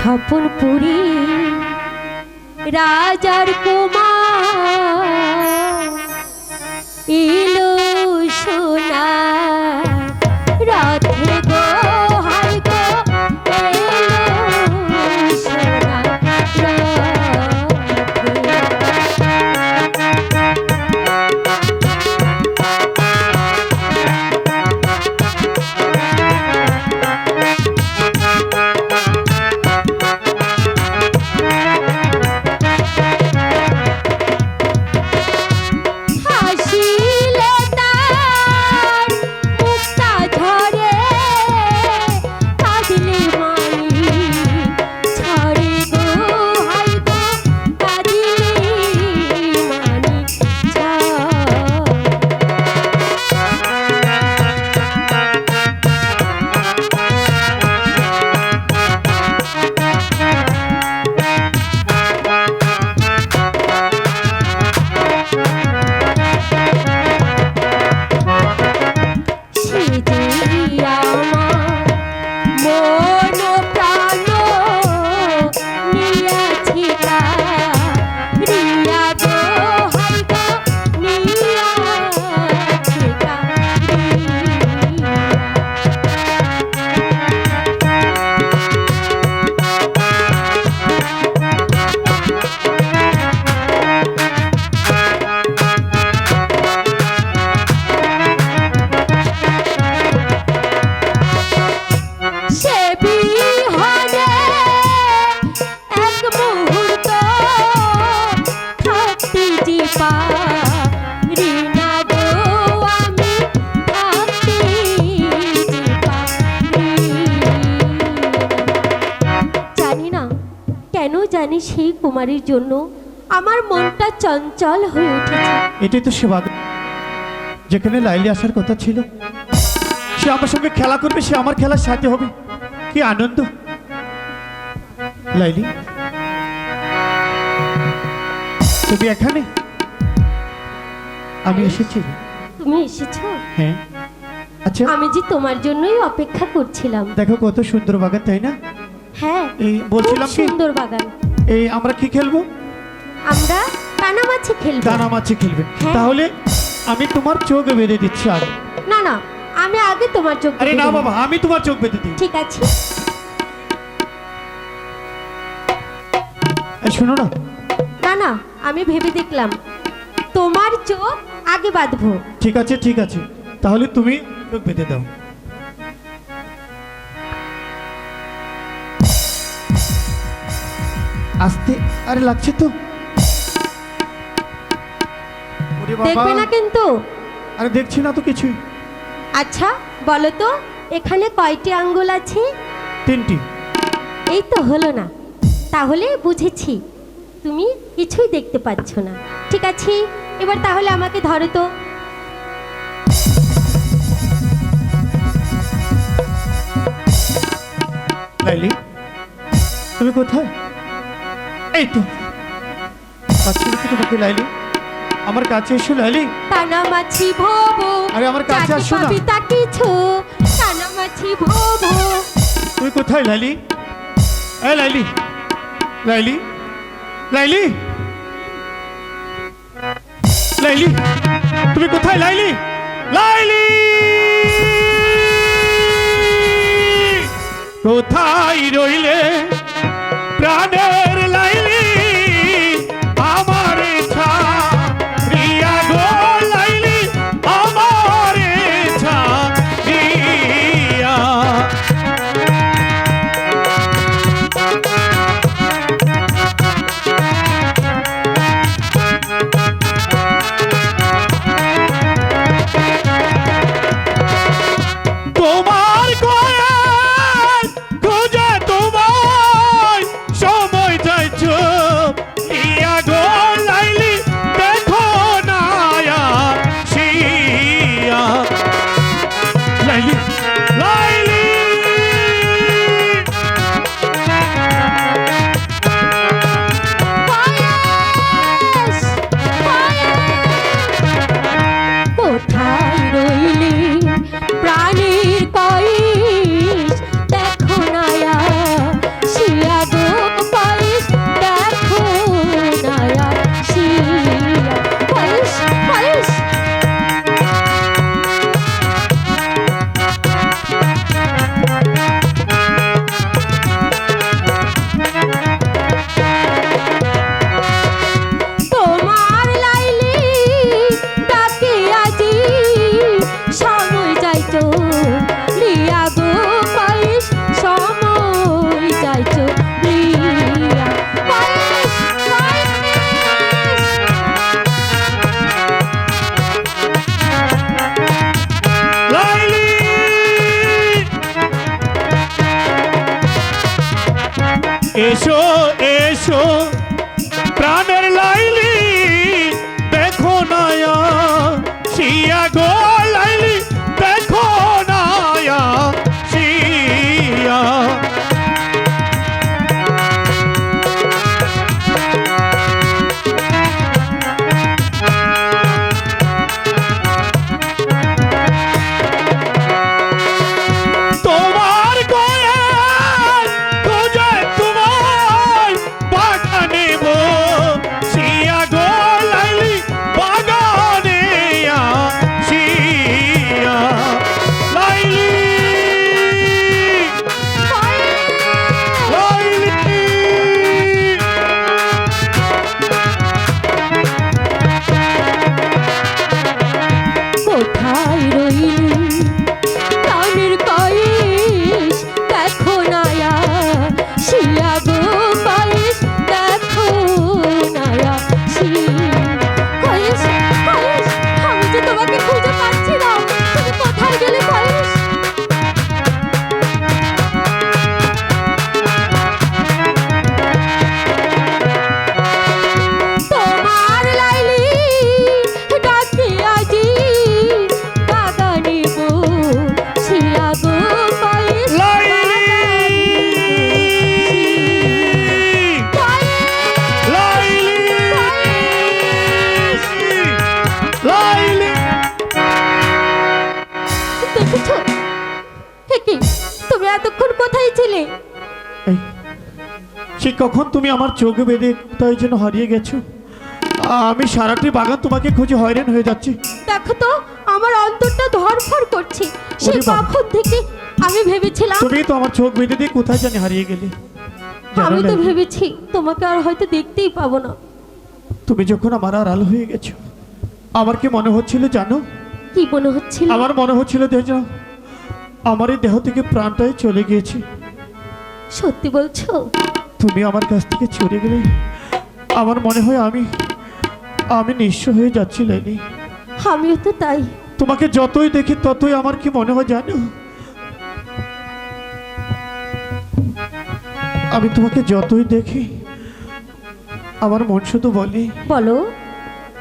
স্বপনপুরী রাজার কুমার। এলো সেই কুমারীর জন্য আমার মনটা চঞ্চল হয়ে উঠেছে। এটাই তো সেবা। যেখানে লাইলি আসার কথা ছিল সে আমার সঙ্গে খেলা করবে সে আমার খেলার সাথে হবে। কি আনন্দ। লাইলি তুমি এখানে? আমি এসেছি। তুমি এসেছ? হ্যাঁ। আচ্ছা। আমি যে তোমার জন্যই অপেক্ষা করছিলাম। দেখো কত সুন্দর বাগান তাই না? হ্যাঁ এই বলছিলাম সুন্দর বাগান। এই আমরা কি খেলব? আমরা কানামাছি খেলব। দানা মাছি খেলবে। হ্যাঁ। তাহলে আমি তোমার চোখ বেঁধে দিচ্ছি আগে না না আমি আগে তোমার চোখ আরে না বাবা আমি তোমার চোখ বেঁধে দিই। ঠিক আছে। এই শোনো না। না না আমি ভেবে দেখলাম। তোমার চোখ আগে বাঁধবো। ঠিক আছে ঠিক আছে। তাহলে তুমি চোখ বেঁধে দাও। আস্তে আরে লাগছে তো। দেখবে না কিন্তু। আরে দেখছি না তো কিছুই। আচ্ছা বলো তো এখানে কয়টি আঙ্গুল আছে? তিনটি। এই তো হলো না। তাহলে বুঝেছি। তুমি কিছুই দেখতে পাচ্ছ না। ঠিক আছে এবার তাহলে আমাকে ধরো তো। লাইলি তুমি কোথায়? এই তো। তোমাকে লাইলি? আমার কাছে এসো লাইলি। কানামাছি ভোবো আরে আমার কাছে আসো না। পাবি তাকে ছো কানামাছি ভোবো। তুমি কোথায় লাইলি? এ লাইলি লাইলি লাইলি লাইলি তুমি কোথায় লাইলি? লাইলি! কোথায় রইলে? প্রাণের 美丽 এসো এসো। প্রাণের লাইলি দেখো নয়া শিয়া গো। কখন তুমি আমার চোখ বেঁধে কোথায় যেন হারিয়ে গেছো? আমি সারাটি বাগান তোমাকে খুঁজে হয়রান হয়ে যাচ্ছি। দেখো তো আমার অন্তরটা ধরফর করছে। সে কখন থেকে আমি ভেবেছিলাম তুমি তো আমার চোখ বেঁধে দিয়ে কোথায় জানি হারিয়ে গেলে? আমি তো ভেবেছি তোমাকে আর হয়তো দেখতেই পাবো না। তুমি যখন আমার আর আলো হয়ে গেছো আমার কি মনে হচ্ছিল জানো? কি মনে হচ্ছিল? আমার মনে হচ্ছিল দেখো আমার এই দেহ থেকে প্রাণটাই চলে গিয়েছে। সত্যি বলছো? তুমি আমার কাছ থেকে চলে গেলে আমার মনে হয় আমি আমি নিঃস্ব হয়ে যাচ্ছি লাইনি আমিও তো তাই। তোমাকে যতই দেখি ততই আমার কি মনে হয় জানো? আমি তোমাকে যতই দেখি আমার মন শুধু বলে বলো।